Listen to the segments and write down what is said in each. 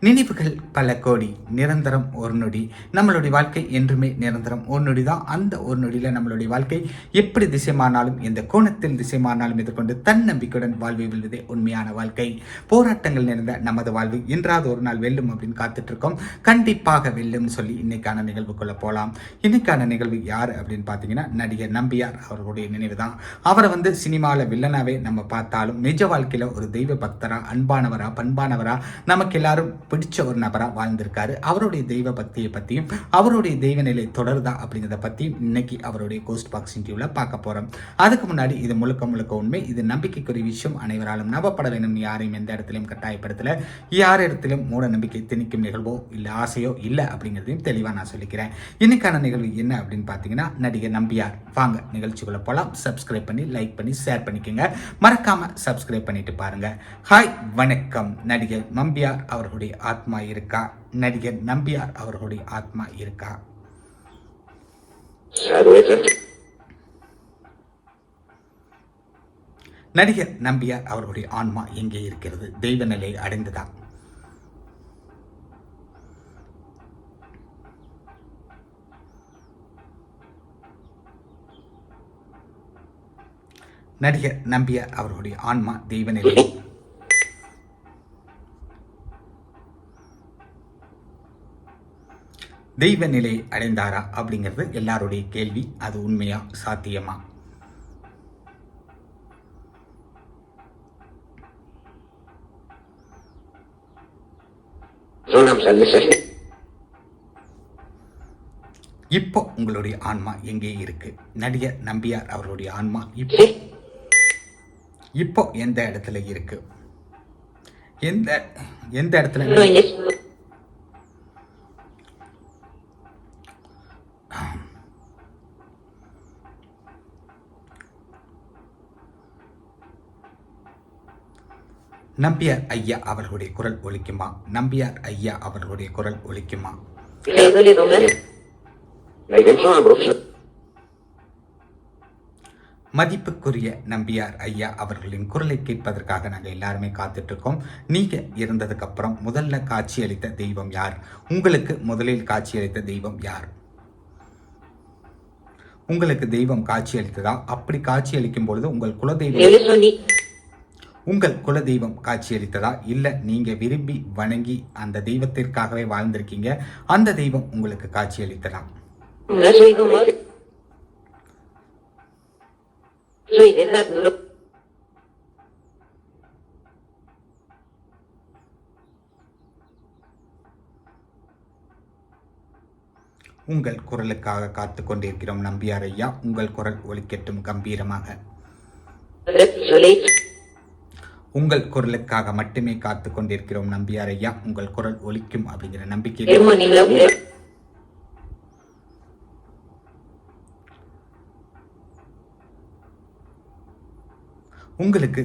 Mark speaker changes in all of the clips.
Speaker 1: நினைவுகள் பல கோடி நிரந்தரம் ஒரு நொடி. நம்மளுடைய வாழ்க்கை என்றுமே நிரந்தரம் ஒரு நொடி தான். அந்த ஒரு நொடியில் நம்மளுடைய வாழ்க்கை எப்படி திசைமானாலும் எந்த கோணத்தில் திசைமானாலும் எதிர்கொண்டு தன்னம்பிக்கையுடன் வாழ்வை வெல்வதே உண்மையான வாழ்க்கை. போராட்டங்கள் நிறைந்த நமது வாழ்வு இன்றாவது ஒரு நாள் வெல்லும் அப்படின்னு காத்துட்டு இருக்கோம் கண்டிப்பாக வெல்லும்னு சொல்லி இன்னைக்கான நிகழ்வுக்குள்ள போகலாம் இன்னைக்கான நிகழ்வு யார் அப்படின்னு பார்த்தீங்கன்னா நடிகர் நம்பியார் அவர்களுடைய நினைவு தான். அவரை வந்து சினிமாவில் வில்லனாவே நம்ம பார்த்தாலும் நிஜ வாழ்க்கையில் ஒரு தெய்வ பக்தரா அன்பானவரா பண்பானவரா நமக்கு எல்லாரும் பிடிச்ச ஒரு நபராக வாழ்ந்திருக்காரு. அவருடைய தெய்வ பக்தியை பற்றியும் அவருடைய தெய்வ நிலை தொடருதா அப்படிங்கிறத பற்றியும் இன்னைக்கு அவருடைய கோஸ்ட் பாக்ஸ் இன்டர்வியூவில் பார்க்க போகிறோம் அதுக்கு முன்னாடி இது முழுக்க முழுக்க உண்மை. இது நம்பிக்கைக்குரிய விஷயம். அனைவராலும் நம்பப்பட வேண்டும். யாரையும் எந்த இடத்துலையும் கட்டாயப்படுத்தல. யார் இடத்திலும் மூட நம்பிக்கை திணிக்கும் நிகழ்வோ இல்லை ஆசையோ இல்லை அப்படிங்கிறதையும் தெளிவாக நான் சொல்லிக்கிறேன். இன்னைக்கான நிகழ்வு என்ன அப்படின்னு பார்த்தீங்கன்னா நடிகர் நம்பியார். வாங்க நிகழ்ச்சிக்குள்ள போகலாம் சப்ஸ்கிரைப் பண்ணி லைக் பண்ணி ஷேர் பண்ணிக்கோங்க. மறக்காம சப்ஸ்கிரைப் பண்ணிட்டு பாருங்க. ஹாய் வணக்கம். நடிகர் நம்பியார் அவர்களுடைய ஆத்மா இருக்கா? நடிகர் நம்பியார் அவர்களுடைய ஆத்மா இருக்கா? நடிகர் நம்பியார் அவர்களுடைய ஆன்மா எங்கே இருக்கிறது? தெய்வ நிலை அடைந்ததா? நடிகர் நம்பியார் அவர்களுடைய ஆன்மா தெய்வ நிலை தெய்வ நிலை அடைந்தாரா அப்படிங்கிறது எல்லாருடைய கேள்வி. அது உண்மையா சாத்தியமா? இப்போ உங்களுடைய ஆன்மா எங்கே இருக்கு? நடிகர் நம்பியார் அவர்களுடைய ஆன்மா இப்போ இப்போ எந்த இடத்துல இருக்கு? எந்த எந்த இடத்துல நம்பியார் ஐயா அவர்களுடைய குரல் ஒலிக்குமா? நம்பியார் ஐயா அவர்களுடைய குரல் ஒலிக்குமா? மதிப்புக்குரிய நம்பியார் ஐயா அவர்களின் குரலை கேட்பதற்காக நாங்கள் எல்லாருமே காத்துட்டு இருக்கோம் நீங்க இருந்ததுக்கு அப்புறம் முதல்ல காட்சியளித்த தெய்வம் யார்? உங்களுக்கு முதலில் காட்சியளித்த தெய்வம் யார்? உங்களுக்கு தெய்வம் காட்சியளித்ததா அப்படி காட்சியளிக்கும் பொழுது உங்கள் குலதெய்வம் உங்கள் குலதெய்வம் காட்சியளித்ததா? இல்லை நீங்க விரும்பி வணங்கி அந்த தெய்வத்திற்காகவே வாழ்ந்திருக்கீங்க. அந்த தெய்வம் உங்களுக்கு காட்சியளித்ததா? உங்கள் குரலுக்காக காத்து கொண்டிருக்கிறோம் நம்பியார் ஐயா. உங்கள் குரல் ஒலிக்கட்டும் கம்பீரமாக. உங்கள் குரலுக்காக மட்டுமே காத்து கொண்டிருக்கிறோம் நம்பியார் ஐயா. உங்கள் குரல் ஒலிக்கும் அப்படிங்கிற நம்பிக்கை உங்களுக்கு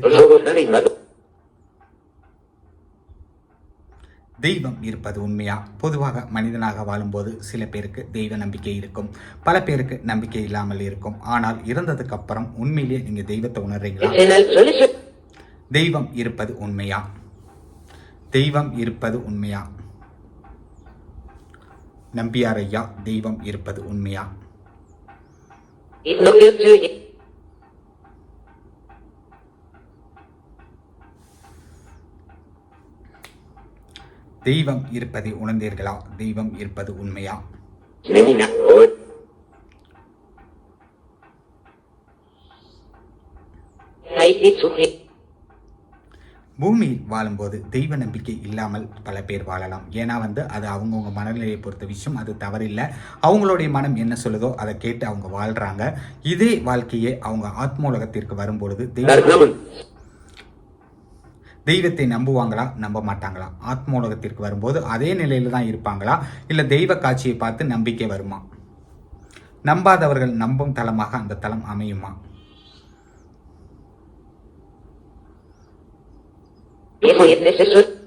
Speaker 1: தெய்வம் இருப்பது உண்மையா? பொதுவாக மனிதனாக வாழும்போது சில பேருக்கு தெய்வ நம்பிக்கை இருக்கும். பல பேருக்கு நம்பிக்கை இல்லாமல் இருக்கும். ஆனால் இறந்ததுக்கு அப்புறம் உண்மையிலேயே நீங்க தெய்வத்தை உணர்றீங்களா? தெய்வம் இருப்பது உண்மையா? தெய்வம் இருப்பது உண்மையா? நம்பியார் ஐயா தெய்வம் இருப்பது உண்மையா? தெய்வம் இருப்பதை உணர்ந்தீர்களா? தெய்வம் இருப்பது உண்மையா? பூமியில் வாழும்போது தெய்வ நம்பிக்கை இல்லாமல் பல பேர் வாழலாம். ஏன்னா வந்து அது அவங்கவுங்க மனநிலையை பொறுத்த விஷயம் அது தவறில்லை. அவங்களுடைய மனம் என்ன சொல்லுதோ அதை கேட்டு அவங்க வாழ்றாங்க. இதே வாழ்க்கையே அவங்க ஆத்ம உலகத்திற்கு வரும்பொழுது தெய்வ தெய்வத்தை நம்புவாங்களா? நம்ப மாட்டாங்களா? ஆத்ம உலகத்திற்கு வரும்போது அதே நிலையில தான் இருப்பாங்களா? இல்லை தெய்வ காட்சியை பார்த்து நம்பிக்கை வருமா? நம்பாதவர்கள் நம்பும் தலமாக அந்த தலம் அமையுமா?
Speaker 2: 别不也那谁谁。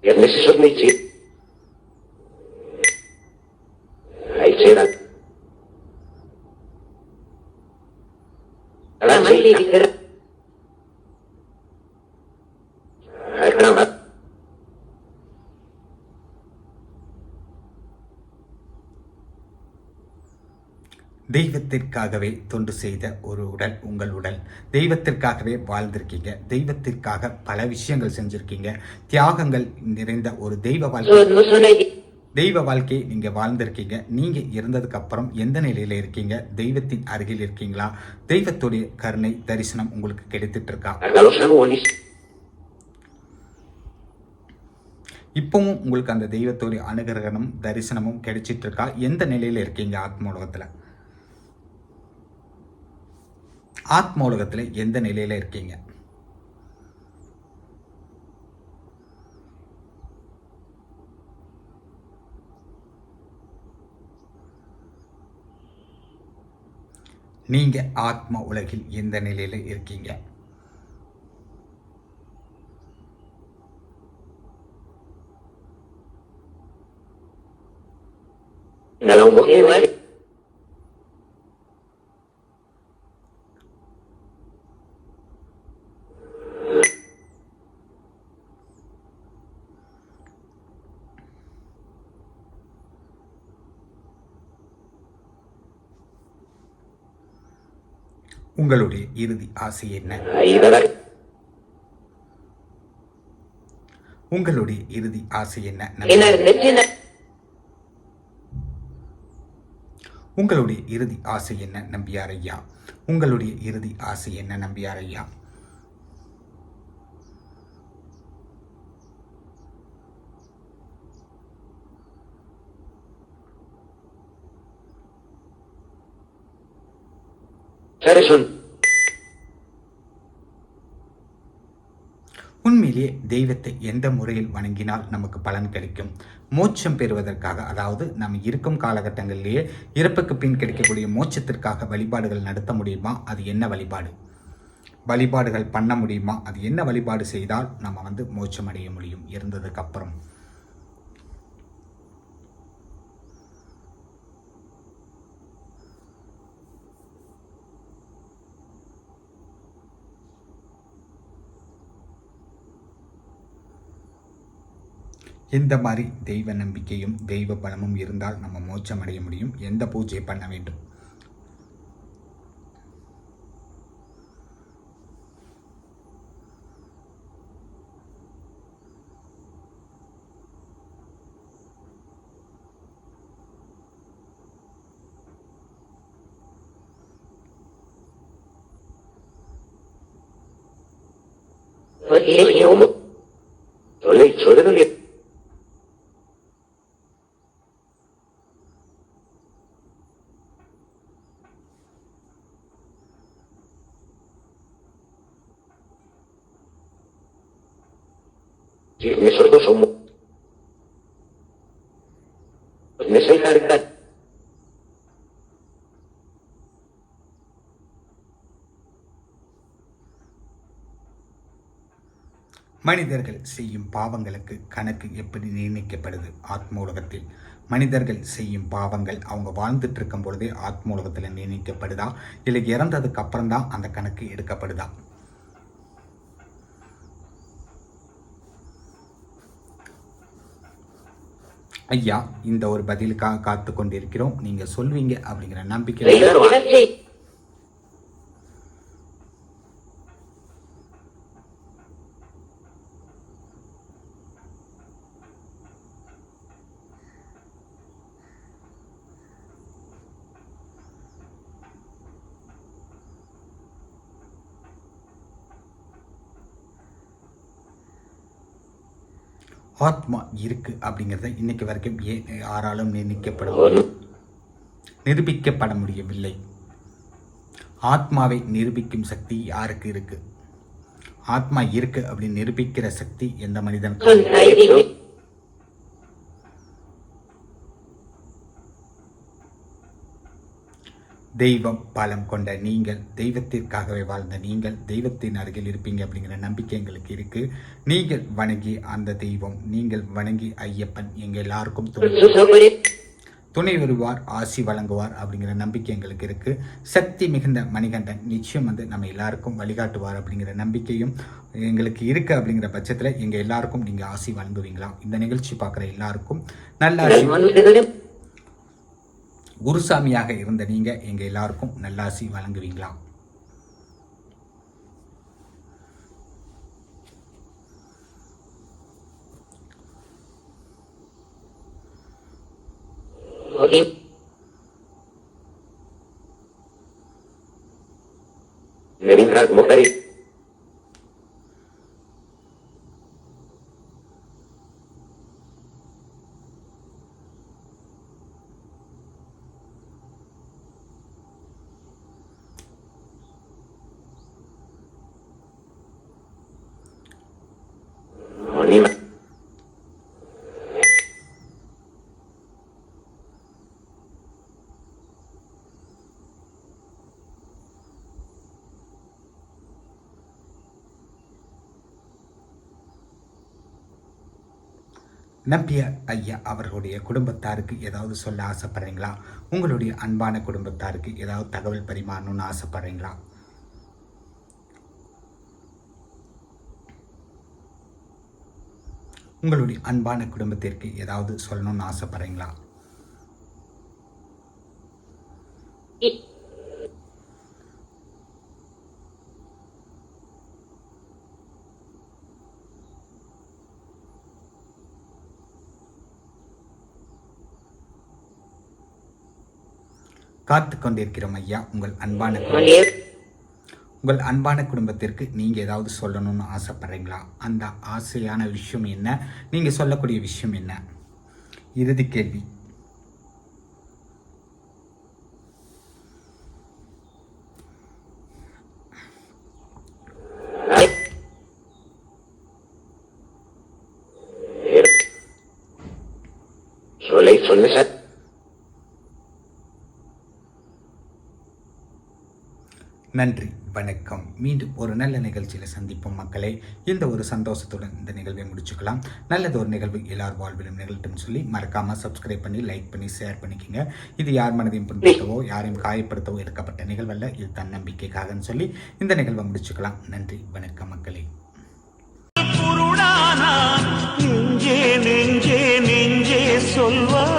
Speaker 2: 也那是没接，还接了，那没理的。
Speaker 1: தெய்வத்திற்காகவே தொண்டு செய்த ஒரு உடல் உங்கள் உடல். தெய்வத்திற்காகவே வாழ்ந்திருக்கீங்க. தெய்வத்திற்காக பல விஷயங்கள் செஞ்சிருக்கீங்க. தியாகங்கள் நிறைந்த ஒரு தெய்வ வாழ்க்கை. தெய்வ வாழ்க்கையை நீங்க வாழ்ந்திருக்கீங்க. நீங்க இருந்ததுக்கு அப்புறம் எந்த நிலையில இருக்கீங்க? தெய்வத்தின் அருகில் இருக்கீங்களா? தெய்வத்துடைய கருணை தரிசனம் உங்களுக்கு கிடைத்துட்டு இருக்கா இப்பவும் உங்களுக்கு அந்த தெய்வத்துடைய அனுகிரகமும் தரிசனமும் கிடைச்சிட்டு இருக்கா எந்த நிலையில இருக்கீங்க ஆத்ம உலகத்துல? ஆத்ம உலகத்துல எந்த நிலையில இருக்கீங்க நீங்க ஆத்ம உலகில் எந்த நிலையில இருக்கீங்க
Speaker 2: La mujer.
Speaker 1: உங்களுடைய இறுதி ஆசை என்ன. உங்களுடைய இறுதி ஆசை என்ன. உங்களுடைய இறுதி ஆசை என்ன நம்பியார் ஐயா? உங்களுடைய இறுதி ஆசை என்ன நம்பியார் ஐயா?
Speaker 2: Harrison.
Speaker 1: உண்மையிலேயே தெய்வத்தை எந்த முறையில் வணங்கினால் நமக்கு பலன் கிடைக்கும்? மோட்சம் பெறுவதற்காக அதாவது நாம் இருக்கும் காலகட்டங்களிலேயே இறப்புக்கு பின் கிடைக்கக்கூடிய மோட்சத்திற்காக வழிபாடுகள் நடத்த முடியுமா? அது என்ன வழிபாடு? வழிபாடுகள் பண்ண முடியுமா? அது என்ன வழிபாடு செய்தால் நம்ம வந்து மோட்சம் அடைய முடியும்? இருந்ததுக்கு அப்புறம். எந்த மாதிரி தெய்வ நம்பிக்கையும் தெய்வ பலமும் இருந்தால் நம்ம மோட்சம் அடைய முடியும் எந்த பூஜை பண்ண வேண்டும்
Speaker 2: தொலை yo. Me sé cargar.
Speaker 1: மனிதர்கள் செய்யும் பாவங்களுக்கு கணக்கு எப்படி நிர்ணயிக்கப்படுது ஆத்ம உலகத்தில் மனிதர்கள் செய்யும் பாவங்கள் அவங்க வாழ்ந்துட்டு இருக்கும் பொழுதே ஆத்ம உலகத்தில் நிர்ணயிக்கப்படுதா இல்லை இறந்ததுக்கு அப்புறம் தான் அந்த கணக்கு எடுக்கப்படுதா? ஐயா இந்த ஒரு பதிலுக்காக காத்து கொண்டிருக்கிறோம் நீங்க சொல்வீங்க அப்படிங்கிற நம்பிக்கை ஆத்மா இருக்கு அப்படிங்கிறத இன்னைக்கு வரைக்கும் ஏன் யாராலும் நிர்ணயிக்கப்படுவது நிரூபிக்கப்பட முடியவில்லை. ஆத்மாவை நிரூபிக்கும் சக்தி யாருக்கு இருக்கு? ஆத்மா இருக்கு அப்படின்னு நிரூபிக்கிற சக்தி எந்த மனிதனுக்கு தெய்வம் பலம் கொண்ட நீங்கள் தெய்வத்திற்காகவே வாழ்ந்த நீங்கள் தெய்வத்தின் அருகில் இருப்பீங்க அப்படிங்கிற நம்பிக்கை எங்களுக்கு இருக்கு. நீங்கள் வணங்கி அந்த தெய்வம் நீங்கள் வணங்கி ஐயப்பன் எங்க எல்லாருக்கும் துணை வருவார். ஆசி வழங்குவார் அப்படிங்கிற நம்பிக்கை எங்களுக்கு இருக்கு. சக்தி மிகுந்த மணிகண்டன் நிச்சயம் வந்து நம்ம எல்லாருக்கும் வழிகாட்டுவார் அப்படிங்கிற நம்பிக்கையும் எங்களுக்கு இருக்கு அப்படிங்கிற பட்சத்தில் எங்க எல்லாருக்கும் நீங்க ஆசி வழங்குவீங்களா? இந்த நிகழ்ச்சி பார்க்குற எல்லாருக்கும் நல்ல. குருசாமியாக இருந்த நீங்க எங்க எல்லாருக்கும் நல்லாசி வழங்குவீங்களா
Speaker 2: Okay.
Speaker 1: நம்பிய ஐயா அவர்களுடைய குடும்பத்தாருக்கு ஏதாவது சொல்ல ஆசைப்படுறீங்களா? உங்களுடைய அன்பான குடும்பத்தாருக்கு ஏதாவது தகவல் பரிமாறணும்னு ஆசைப்படுறீங்களா? உங்களுடைய அன்பான குடும்பத்திற்கு ஏதாவது சொல்லணும்னு ஆசைப்படுறீங்களா? காத்து கொண்டிருக்கிறோம் ஐயா. உங்கள் அன்பான. உங்கள் அன்பான குடும்பத்திற்கு நீங்க ஏதாவது சொல்லணும்னு ஆசைப்படுறீங்களா? அந்த ஆசையான விஷயம் என்ன? நீங்க சொல்லக்கூடிய விஷயம் என்ன? இறுதி கேள்வி.
Speaker 2: Soleil
Speaker 1: நன்றி வணக்கம். மீண்டும் ஒரு நல்ல நிகழ்ச்சியில் சந்திப்போம் மக்களே. இந்த ஒரு சந்தோஷத்துடன் இந்த நிகழ்வை முடிச்சுக்கலாம். நல்லது ஒரு நிகழ்வு எல்லார் வாழ்விலும் நிகழ்த்தும் சொல்லி மறக்காமல் சப்ஸ்கிரைப் பண்ணி லைக் பண்ணி ஷேர் பண்ணிக்கோங்க. இது யார் மனதையும் புண்படுத்தவோ யாரையும் காயப்படுத்தவோ எடுக்கப்பட்ட நிகழ்வல்ல இது தன்னம்பிக்கைக்காகன்னு சொல்லி இந்த நிகழ்வை முடிச்சுக்கலாம். நன்றி வணக்கம் மக்களே.
Speaker 3: நெஞ்சே நெஞ்சே நெஞ்சே சொல்வா.